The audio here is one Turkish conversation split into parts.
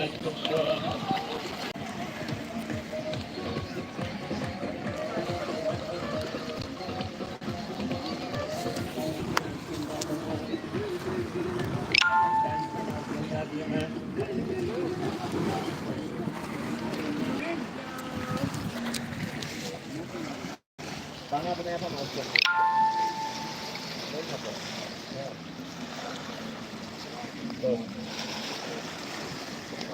Bana bunu yapamazsın. Ne yapalım?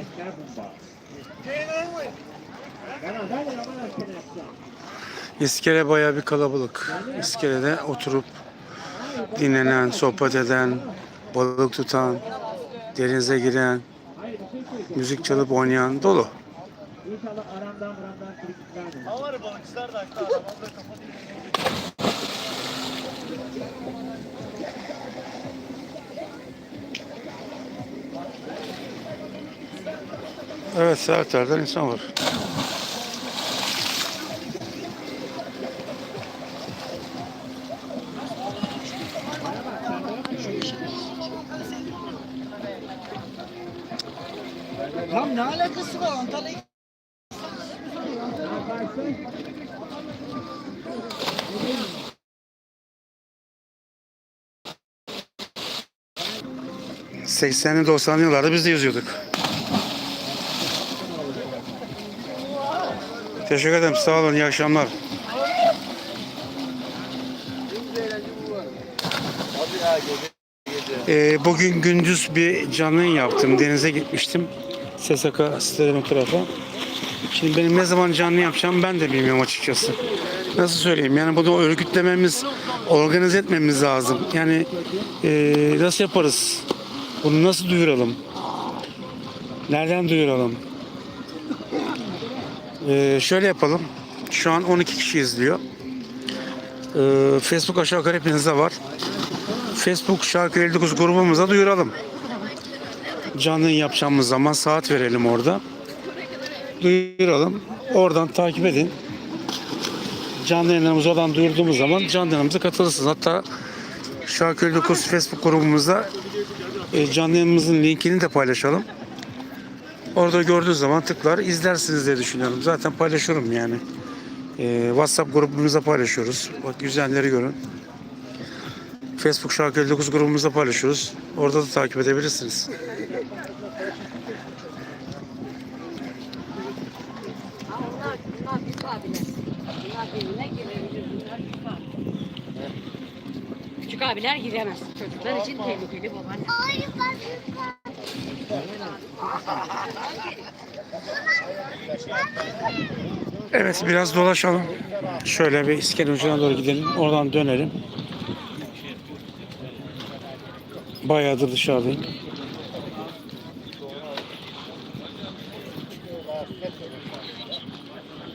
esker yapacağım. İskele bayağı bir kalabalık. İskelede oturup dinlenen, sohbet eden, balık tutan, denize giren, müzik çalıp oynayan dolu. İnşallah aramdan buramdan kırık çıkar. Ha var balıkçılar da haklı adam. Onda kafa değil. Evet, taraftan insan var. 80'li 90'lı yıllarda biz de yüzüyorduk. Teşekkür ederim. Sağ olun. İyi akşamlar. Ee, bugün gündüz bir canlı yaptım. Denize gitmiştim. SSK sitelerin o tarafa. Şimdi benim ne zaman canlı yapacağım ben de bilmiyorum açıkçası. Nasıl söyleyeyim? Yani bunu örgütlememiz, organize etmemiz lazım. Yani ee, nasıl yaparız? Bunu nasıl duyuralım? Nereden duyuralım? Ee, şöyle yapalım. Şu an 12 kişi izliyor. Ee, Facebook aşağı yukarı hepinizde var. Facebook Şarkı 59 grubumuza duyuralım. Canlı yapacağımız zaman saat verelim orada. Duyuralım. Oradan takip edin. Canlı yayınlarımızı oradan duyurduğumuz zaman canlı yayınımıza katılırsınız. Hatta Şarkı 59 Facebook grubumuzda e, canlı yayınımızın linkini de paylaşalım. Orada gördüğü zaman tıklar izlersiniz diye düşünüyorum. Zaten paylaşıyorum yani. E, WhatsApp grubumuzda paylaşıyoruz. Bak güzelleri görün. Facebook Şarkı 59 grubumuzda paylaşıyoruz. Orada da takip edebilirsiniz. Ha, Onlar, bunlar büyük abiler. Bunlar birbirine girebilir. Bunlar büyük abiler. Küçük abiler giremez. Çocuklar için tehlikeli babaanne. Evet biraz dolaşalım. Şöyle bir iskele ucuna doğru gidelim. Oradan dönelim. Bayağıdır dışarıdayım.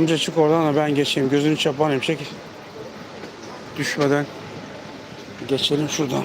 Amca çık oradan da ben geçeyim. Gözünü çapanayım çek. Düşmeden geçelim şuradan.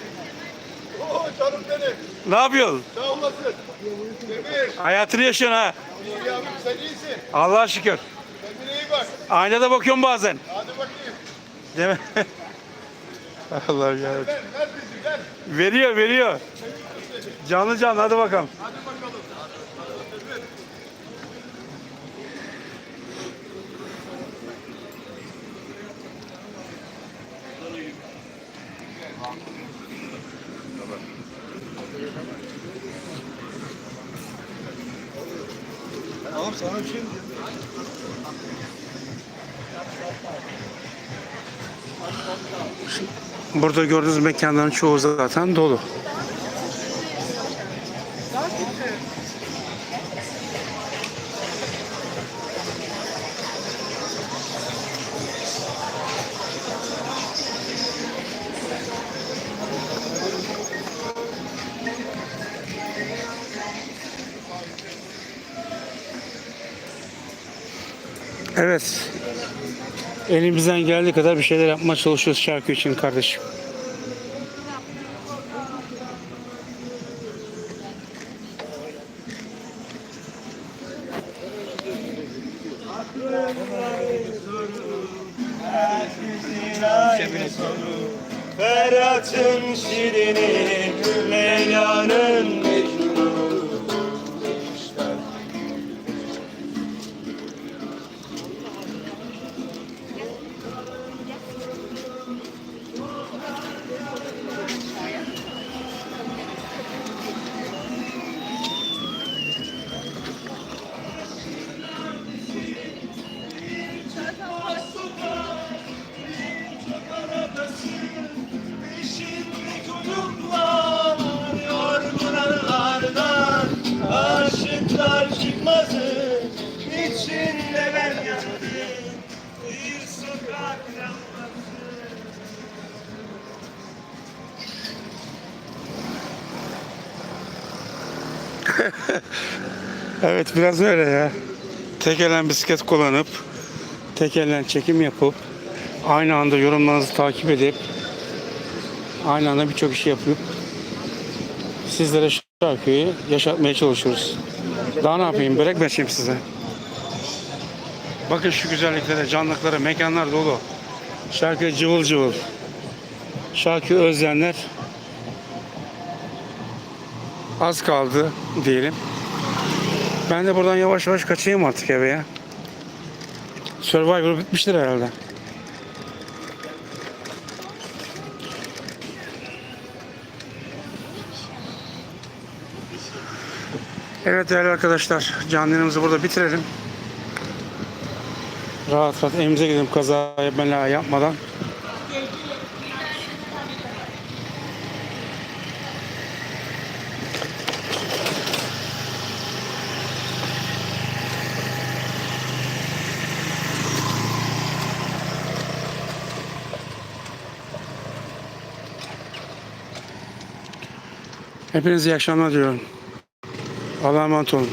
Canım benim. Ne yapıyorsun? Sağ olasın. Demir. Hayatını yaşıyorsun ha. İyi yavrum sen iyisin. Allah'a şükür. Kendine iyi bak. Aynada bakıyorum bazen. Hadi bakayım. Değil mi? Allah'ım ya. Ver, ver bizi ver. Veriyor veriyor. Canlı canlı hadi bakalım. Hadi bakalım. Sana. Burada gördüğünüz mekanların çoğu zaten dolu. Evet. Elimizden geldiği kadar bir şeyler yapmaya çalışıyoruz şarkı için kardeşim. Ferhat'ın şirini, Evet biraz öyle ya. Tek elen bisiklet kullanıp, tek elen çekim yapıp, aynı anda yorumlarınızı takip edip, aynı anda birçok işi yapıp, sizlere şarkıyı yaşatmaya çalışıyoruz. Daha ne yapayım? Börek mi açayım size? Bakın şu güzelliklere, canlıklara, mekanlar dolu. Şarkı cıvıl cıvıl. Şarkı özleyenler az kaldı diyelim. Ben de buradan yavaş yavaş kaçayım artık eve ya. Survivor bitmiştir herhalde. Evet değerli arkadaşlar, canlı yayınımızı burada bitirelim. Rahat rahat evimize gidelim kaza yapmadan. Hepinize iyi akşamlar diyorum. Allah'a emanet olun.